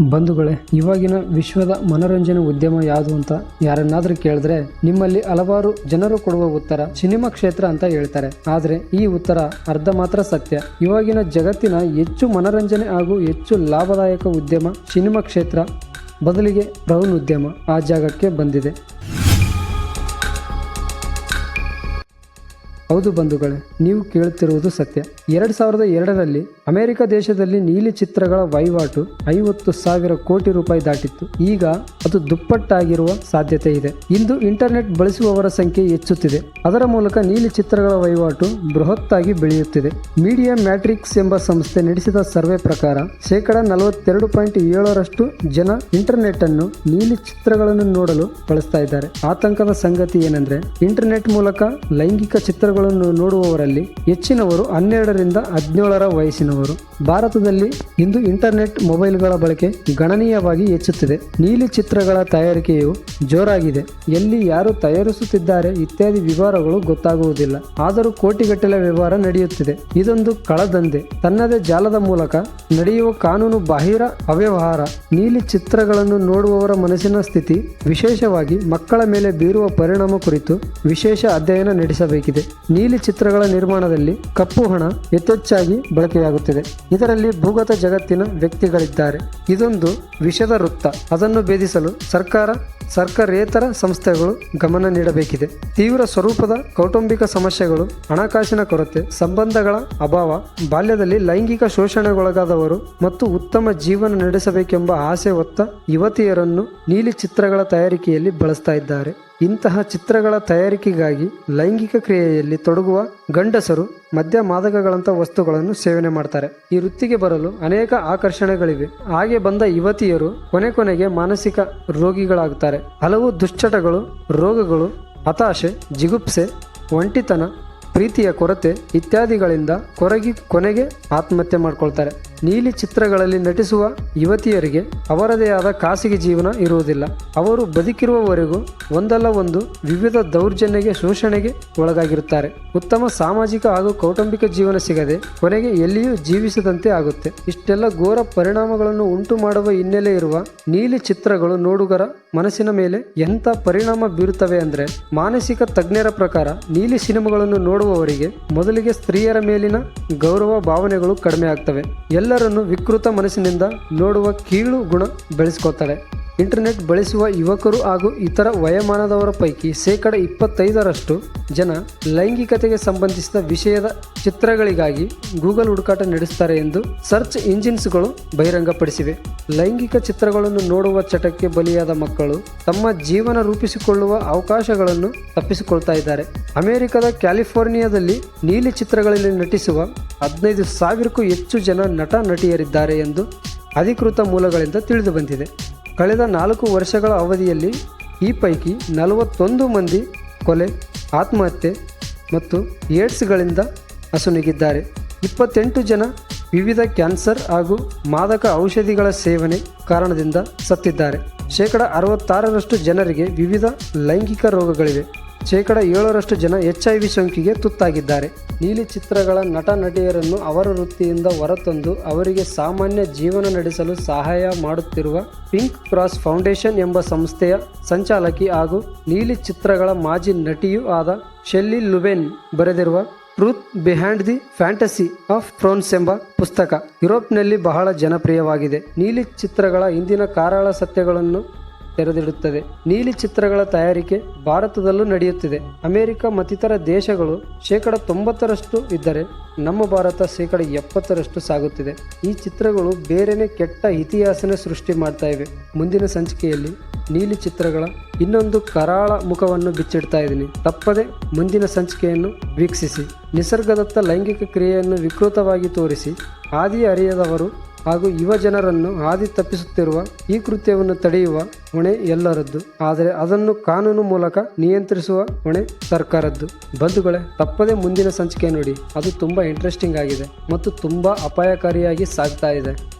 ಬಂಧುಗಳೇ, ಇವಾಗಿನ ವಿಶ್ವದ ಮನೋರಂಜನೆ ಉದ್ಯಮ ಯಾವುದು ಅಂತ ಯಾರನ್ನಾದ್ರೂ ಕೇಳಿದ್ರೆ ನಿಮ್ಮಲ್ಲಿ ಹಲವಾರು ಜನರು ಕೊಡುವ ಉತ್ತರ ಸಿನಿಮಾ ಕ್ಷೇತ್ರ ಅಂತ ಹೇಳ್ತಾರೆ. ಆದರೆ ಈ ಉತ್ತರ ಅರ್ಧ ಮಾತ್ರ ಸತ್ಯ. ಇವಾಗಿನ ಜಗತ್ತಿನ ಹೆಚ್ಚು ಮನೋರಂಜನೆ ಹಾಗೂ ಹೆಚ್ಚು ಲಾಭದಾಯಕ ಉದ್ಯಮ ಸಿನಿಮಾ ಕ್ಷೇತ್ರ. ಬದಲಿಗೆ ಬ್ರೌನ್ ಉದ್ಯಮ ಆ ಜಾಗಕ್ಕೆ ಬಂದಿದೆ. ಹೌದು ಬಂಧುಗಳೇ, ನೀವು ಕೇಳುತ್ತಿರುವುದು ಸತ್ಯ. ಎರಡ್ ಸಾವಿರದ ಎರಡರಲ್ಲಿ ಅಮೆರಿಕ ದೇಶದಲ್ಲಿ ನೀಲಿ ಚಿತ್ರಗಳ ವಹಿವಾಟು ಐವತ್ತು ಸಾವಿರ ಕೋಟಿ ರೂಪಾಯಿ ದಾಟಿತ್ತು. ಈಗ ಅದು ದುಪ್ಪಟ್ಟಾಗಿರುವ ಸಾಧ್ಯತೆ ಇದೆ. ಇಂದು ಇಂಟರ್ನೆಟ್ ಬಳಸುವವರ ಸಂಖ್ಯೆ ಹೆಚ್ಚುತ್ತಿದೆ. ಅದರ ಮೂಲಕ ನೀಲಿ ಚಿತ್ರಗಳ ವಹಿವಾಟು ಬೃಹತ್ತಾಗಿ ಬೆಳೆಯುತ್ತಿದೆ. ಮೀಡಿಯಾ ಮ್ಯಾಟ್ರಿಕ್ಸ್ ಎಂಬ ಸಂಸ್ಥೆ ನಡೆಸಿದ ಸರ್ವೆ ಪ್ರಕಾರ ಶೇಕಡ ನಲವತ್ತೆರಡು ಪಾಯಿಂಟ್ ಏಳರಷ್ಟು ಜನ ಇಂಟರ್ನೆಟ್ ಅನ್ನು ನೀಲಿ ಚಿತ್ರಗಳನ್ನು ನೋಡಲು ಬಳಸ್ತಾ ಇದ್ದಾರೆ. ಆತಂಕದ ಸಂಗತಿ ಏನಂದ್ರೆ, ಇಂಟರ್ನೆಟ್ ಮೂಲಕ ಲೈಂಗಿಕ ಚಿತ್ರಗಳನ್ನು ನೋಡುವವರಲ್ಲಿ ಹೆಚ್ಚಿನವರು ಹನ್ನೆರಡರಿಂದ ಹದಿನೇಳರ ವಯಸ್ಸಿನವರು. ಭಾರತದಲ್ಲಿ ಇಂದು ಇಂಟರ್ನೆಟ್ ಮೊಬೈಲ್ಗಳ ಬಳಕೆ ಗಣನೀಯವಾಗಿ ಹೆಚ್ಚುತ್ತಿದೆ. ನೀಲಿ ಚಿತ್ರಗಳ ತಯಾರಿಕೆಯು ಜೋರಾಗಿದೆ. ಎಲ್ಲಿ ಯಾರು ತಯಾರಿಸುತ್ತಿದ್ದಾರೆ ಇತ್ಯಾದಿ ವಿವರಗಳು ಗೊತ್ತಾಗುವುದಿಲ್ಲ. ಆದರೂ ಕೋಟಿಗಟ್ಟಲೆ ವ್ಯವಹಾರ ನಡೆಯುತ್ತಿದೆ. ಇದೊಂದು ಕಳದಂದೆ. ತನ್ನದೇ ಜಾಲದ ಮೂಲಕ ನಡೆಯುವ ಕಾನೂನು ಬಾಹಿರ ಅವ್ಯವಹಾರ. ನೀಲಿ ಚಿತ್ರಗಳನ್ನು ನೋಡುವವರ ಮನಸ್ಸಿನ ಸ್ಥಿತಿ ವಿಶೇಷವಾಗಿ ಮಕ್ಕಳ ಮೇಲೆ ಬೀರುವ ಪರಿಣಾಮ ಕುರಿತು ವಿಶೇಷ ಅಧ್ಯಯನ ನಡೆಸಬೇಕಿದೆ. ನೀಲಿ ಚಿತ್ರಗಳ ನಿರ್ಮಾಣದಲ್ಲಿ ಕಪ್ಪು ಹಣ ಯಥೇಚ್ಛಾಗಿ ಬಳಕೆಯಾಗುತ್ತಿದೆ. ಇದರಲ್ಲಿ ಭೂಗತ ಜಗತ್ತಿನ ವ್ಯಕ್ತಿಗಳಿದ್ದಾರೆ. ಇದೊಂದು ವಿಷದ ವೃತ್ತ. ಅದನ್ನು ಭೇದಿಸಲು ಸರ್ಕಾರ, ಸರ್ಕಾರೇತರ ಸಂಸ್ಥೆಗಳು ಗಮನ ನೀಡಬೇಕಿದೆ. ತೀವ್ರ ಸ್ವರೂಪದ ಕೌಟುಂಬಿಕ ಸಮಸ್ಯೆಗಳು, ಹಣಕಾಸಿನ ಕೊರತೆ, ಸಂಬಂಧಗಳ ಅಭಾವ, ಬಾಲ್ಯದಲ್ಲಿ ಲೈಂಗಿಕ ಶೋಷಣೆಗೊಳಗಾದವರು ಮತ್ತು ಉತ್ತಮ ಜೀವನ ನಡೆಸಬೇಕೆಂಬ ಆಸೆ ಹೊತ್ತ ಯುವತಿಯರನ್ನು ನೀಲಿ ಚಿತ್ರಗಳ ತಯಾರಿಕೆಯಲ್ಲಿ ಬಳಸ್ತಾ ಇದ್ದಾರೆ. ಇಂತಹ ಚಿತ್ರಗಳ ತಯಾರಿಕೆಗಾಗಿ ಲೈಂಗಿಕ ಕ್ರಿಯೆಯಲ್ಲಿ ತೊಡಗುವ ಗಂಡಸರು ಮದ್ಯ ಮಾದಕಗಳಂಥ ವಸ್ತುಗಳನ್ನು ಸೇವನೆ ಮಾಡ್ತಾರೆ. ಈ ವೃತ್ತಿಗೆ ಬರಲು ಅನೇಕ ಆಕರ್ಷಣೆಗಳಿವೆ. ಹಾಗೆ ಬಂದ ಯುವತಿಯರು ಕೊನೆ ಕೊನೆಗೆ ಮಾನಸಿಕ ರೋಗಿಗಳಾಗುತ್ತಾರೆ ಹಲವು ದುಶ್ಚಟಗಳು, ರೋಗಗಳು, ಹತಾಶೆ, ಜಿಗುಪ್ಸೆ, ಒಂಟಿತನ, ಪ್ರೀತಿಯ ಕೊರತೆ ಇತ್ಯಾದಿಗಳಿಂದ ಕೊರಗಿ ಕೊನೆಗೆ ಆತ್ಮಹತ್ಯೆ ಮಾಡ್ಕೊಳ್ತಾರೆ. ನೀಲಿ ಚಿತ್ರಗಳಲ್ಲಿ ನಟಿಸುವ ಯುವತಿಯರಿಗೆ ಅವರದೇ ಆದ ಖಾಸಗಿ ಜೀವನ ಇರುವುದಿಲ್ಲ. ಅವರು ಬದುಕಿರುವವರೆಗೂ ಒಂದಲ್ಲ ಒಂದು ವಿವಿಧ ದೌರ್ಜನ್ಯಗೆ ಶೋಷಣೆಗೆ ಒಳಗಾಗಿರುತ್ತಾರೆ. ಉತ್ತಮ ಸಾಮಾಜಿಕ ಹಾಗೂ ಕೌಟುಂಬಿಕ ಜೀವನ ಸಿಗದೆ ಕೊನೆಗೆ ಎಲ್ಲಿಯೂ ಜೀವಿಸದಂತೆ ಆಗುತ್ತೆ. ಇಷ್ಟೆಲ್ಲ ಘೋರ ಪರಿಣಾಮಗಳನ್ನು ಉಂಟು ಮಾಡುವ ಹಿನ್ನೆಲೆ ಇರುವ ನೀಲಿ ಚಿತ್ರಗಳು ನೋಡುಗರ ಮನಸ್ಸಿನ ಮೇಲೆ ಎಂಥ ಪರಿಣಾಮ ಬೀರುತ್ತವೆ ಅಂದ್ರೆ ಮಾನಸಿಕ ತಜ್ಞರ ಪ್ರಕಾರ ನೀಲಿ ಸಿನಿಮಾಗಳನ್ನು ನೋಡುವವರಿಗೆ ಮೊದಲಿಗೆ ಸ್ತ್ರೀಯರ ಮೇಲಿನ ಗೌರವ ಭಾವನೆಗಳು ಕಡಿಮೆ ಆಗ್ತವೆ. ಎಲ್ಲರನ್ನು ವಿಕೃತ ಮನಸ್ಸಿನಿಂದ ನೋಡುವ ಕೀಳು ಗುಣ ಬೆಳೆಸ್ಕೋತಾರೆ ಇಂಟರ್ನೆಟ್ ಬಳಸುವ ಯುವಕರು ಹಾಗೂ ಇತರ ವಯೋಮಾನದವರ ಪೈಕಿ ಶೇಕಡ ಇಪ್ಪತ್ತೈದರಷ್ಟು ಜನ ಲೈಂಗಿಕತೆಗೆ ಸಂಬಂಧಿಸಿದ ವಿಷಯದ ಚಿತ್ರಗಳಿಗಾಗಿ ಗೂಗಲ್ ಹುಡುಕಾಟ ನಡೆಸುತ್ತಾರೆ ಎಂದು ಸರ್ಚ್ ಇಂಜಿನ್ಸ್ಗಳು ಬಹಿರಂಗಪಡಿಸಿವೆ. ಲೈಂಗಿಕ ಚಿತ್ರಗಳನ್ನು ನೋಡುವ ಚಟಕ್ಕೆ ಬಲಿಯಾದ ಮಕ್ಕಳು ತಮ್ಮ ಜೀವನ ರೂಪಿಸಿಕೊಳ್ಳುವ ಅವಕಾಶಗಳನ್ನು ತಪ್ಪಿಸಿಕೊಳ್ತಾ ಇದ್ದಾರೆ. ಅಮೆರಿಕದ ಕ್ಯಾಲಿಫೋರ್ನಿಯಾದಲ್ಲಿ ನೀಲಿ ಚಿತ್ರಗಳಲ್ಲಿ ನಟಿಸುವ ಹದಿನೈದು ಸಾವಿರಕ್ಕೂ ಹೆಚ್ಚು ಜನ ನಟ ನಟಿಯರಿದ್ದಾರೆ ಎಂದು ಅಧಿಕೃತ ಮೂಲಗಳಿಂದ ತಿಳಿದು ಬಂದಿದೆ. ಕಳೆದ ನಾಲ್ಕು ವರ್ಷಗಳ ಅವಧಿಯಲ್ಲಿ ಈ ಪೈಕಿ ನಲವತ್ತೊಂದು ಮಂದಿ ಕೊಲೆ, ಆತ್ಮಹತ್ಯೆ ಮತ್ತು ಏಡ್ಸ್ಗಳಿಂದ ಅಸುನೀಗಿದ್ದಾರೆ ಇಪ್ಪತ್ತೆಂಟು ಜನ ವಿವಿಧ ಕ್ಯಾನ್ಸರ್ ಹಾಗೂ ಮಾದಕ ಔಷಧಿಗಳ ಸೇವನೆ ಕಾರಣದಿಂದ ಸತ್ತಿದ್ದಾರೆ. ಶೇಕಡ ಅರವತ್ತಾರರಷ್ಟು ಜನರಿಗೆ ವಿವಿಧ ಲೈಂಗಿಕ ರೋಗಗಳಿವೆ. ಶೇಕಡ ಏಳರಷ್ಟು ಜನ ಎಚ್ ಐ ವಿ ಸೋಂಕಿಗೆ ತುತ್ತಾಗಿದ್ದಾರೆ. ನೀಲಿ ಚಿತ್ರಗಳ ನಟ ನಟಿಯರನ್ನು ಅವರ ವೃತ್ತಿಯಿಂದ ಹೊರತಂದು ಅವರಿಗೆ ಸಾಮಾನ್ಯ ಜೀವನ ನಡೆಸಲು ಸಹಾಯ ಮಾಡುತ್ತಿರುವ ಪಿಂಕ್ ಕ್ರಾಸ್ ಫೌಂಡೇಶನ್ ಎಂಬ ಸಂಸ್ಥೆಯ ಸಂಚಾಲಕಿ ಹಾಗೂ ನೀಲಿ ಚಿತ್ರಗಳ ಮಾಜಿ ನಟಿಯೂ ಆದ ಶೆಲ್ಲಿ ಲುಬೆನ್ ಬರೆದಿರುವ truth behind the fantasy of porn ಎಂಬ ಪುಸ್ತಕ ಯುರೋಪ್ನಲ್ಲಿ ಬಹಳ ಜನಪ್ರಿಯವಾಗಿದೆ. ನೀಲಿ ಚಿತ್ರಗಳ ಇಂದಿನ ಕಾರಾಳ ಸತ್ಯಗಳನ್ನು ತೆರೆದಿಡುತ್ತದೆ. ನೀಲಿ ಚಿತ್ರಗಳ ತಯಾರಿಕೆ ಭಾರತದಲ್ಲೂ ನಡೆಯುತ್ತಿದೆ. ಅಮೆರಿಕ ಮತ್ತಿತರ ದೇಶಗಳು ಶೇಕಡ ತೊಂಬತ್ತರಷ್ಟು ಇದ್ದರೆ ನಮ್ಮ ಭಾರತ ಶೇಕಡ ಎಪ್ಪತ್ತರಷ್ಟು ಸಾಗುತ್ತಿದೆ. ಈ ಚಿತ್ರಗಳು ಬೇರೆನೆ ಕೆಟ್ಟ ಇತಿಹಾಸನ ಸೃಷ್ಟಿ ಮಾಡ್ತಾ ಇವೆ. ಮುಂದಿನ ಸಂಚಿಕೆಯಲ್ಲಿ ನೀಲಿ ಚಿತ್ರಗಳ ಇನ್ನೊಂದು ಕರಾಳ ಮುಖವನ್ನು ಬಿಚ್ಚಿಡ್ತಾ ಇದ್ದೀನಿ. ತಪ್ಪದೆ ಮುಂದಿನ ಸಂಚಿಕೆಯನ್ನು ವೀಕ್ಷಿಸಿ. ನಿಸರ್ಗದತ್ತ ಲೈಂಗಿಕ ಕ್ರಿಯೆಯನ್ನು ವಿಕೃತವಾಗಿ ತೋರಿಸಿ. ಆದಿ ಅರಿಯದವರು ಹಾಗೂ ಯುವ ಜನರನ್ನು ಹಾದಿ ತಪ್ಪಿಸುತ್ತಿರುವ ಈ ಕೃತ್ಯವನ್ನು ತಡೆಯುವ ಹೊಣೆ ಎಲ್ಲರದ್ದು. ಆದರೆ ಅದನ್ನು ಕಾನೂನು ಮೂಲಕ ನಿಯಂತ್ರಿಸುವ ಹೊಣೆ ಸರ್ಕಾರದ್ದು. ಬಂಧುಗಳೇ, ತಪ್ಪದೆ ಮುಂದಿನ ಸಂಚಿಕೆ ನೋಡಿ. ಅದು ತುಂಬಾ ಇಂಟ್ರೆಸ್ಟಿಂಗ್ ಆಗಿದೆ ಮತ್ತು ತುಂಬಾ ಅಪಾಯಕಾರಿಯಾಗಿ ಸಾಗ್ತಾ ಇದೆ.